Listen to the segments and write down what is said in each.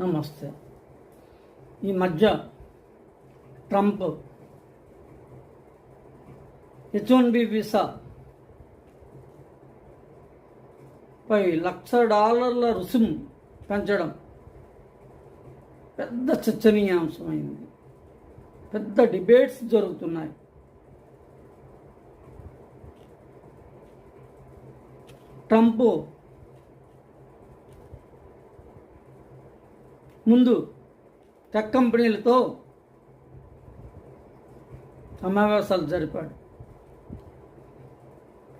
నమస్తే. ఈ మధ్య Trump H one B visa పై లక్ష డాలర్ల రుసుము పెంచడం పెద్ద చర్చనీయాంశమైంది. పెద్ద డిబేట్స్ జరుగుతున్నాయి. ట్రంప్ ముందు టెక్ కంపెనీలతో సమావేశాలు జరిపాడు.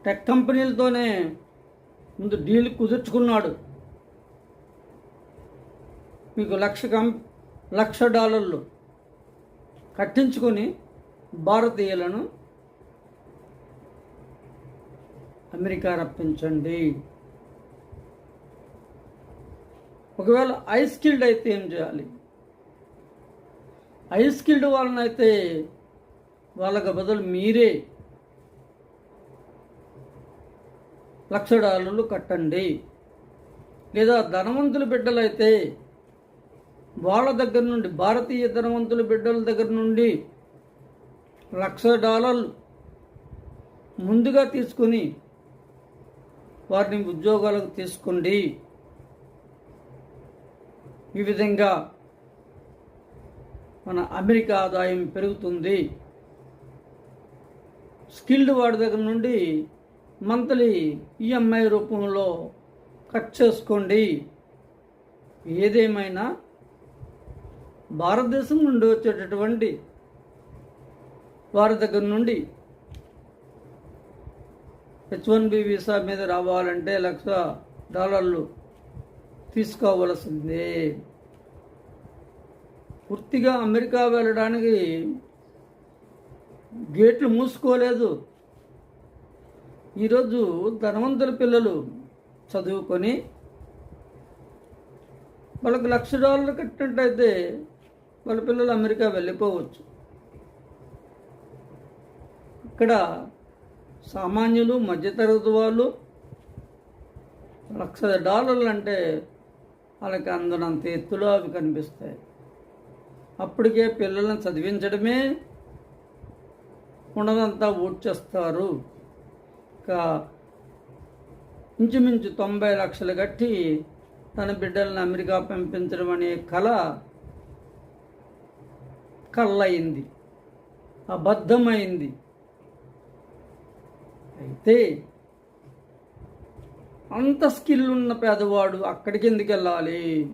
టెక్ కంపెనీలతోనే ముందు డీల్ కుదుర్చుకున్నాడు. మీకు లక్ష కం లక్ష డాలర్లు కట్టించుకొని భారతీయులను అమెరికా రప్పించండి. ఒకవేళ హై స్కిల్డ్ అయితే ఏం చేయాలి? హై స్కిల్డ్ వాళ్ళనైతే వాళ్ళకి బదులు మీరే లక్ష డాలర్లు కట్టండి. లేదా ధనవంతుల బిడ్డలైతే వాళ్ళ దగ్గర నుండి భారతీయ ధనవంతుల బిడ్డల దగ్గర నుండి లక్ష డాలర్లు ముందుగా తీసుకుని వారిని ఉద్యోగాలకు తీసుకోండి. ఈ విధంగా మన అమెరికా ఆదాయం పెరుగుతుంది. స్కిల్డ్ వాడి దగ్గర నుండి మంత్లీ ఈఎంఐ రూపంలో కట్ చేసుకోండి. ఏదేమైనా భారతదేశం నుండి వచ్చేటటువంటి వారి దగ్గర నుండి హెచ్ వన్ బి వీసా మీద రావాలంటే లక్ష డాలర్లు తీసుకోవలసిందే. పూర్తిగా అమెరికా వెళ్ళడానికి గేట్లు మూసుకోలేదు. ఈరోజు ధనవంతుల పిల్లలు చదువుకొని వాళ్ళకి లక్ష డాలర్లు కట్టినట్టయితే వాళ్ళ పిల్లలు అమెరికా వెళ్ళిపోవచ్చు. ఇక్కడ సామాన్యులు మధ్యతరగతి వాళ్ళు లక్ష డాలర్లు అంటే వాళ్ళకి అందనంత ఎత్తులో అవి కనిపిస్తాయి. అప్పటికే పిల్లల్ని చదివించడమే ఉన్నదంతా ఊడ్చేస్తారు. ఇంకా ఇంచుమించు తొంభై లక్షలు కట్టి తన బిడ్డలను అమెరికా పంపించడం అనే కళ కళ్ళయింది. అబద్ధమైంది. అయితే అంత స్కిల్ ఉన్న పేదవాడు అక్కడికి ఎందుకు వెళ్ళాలి?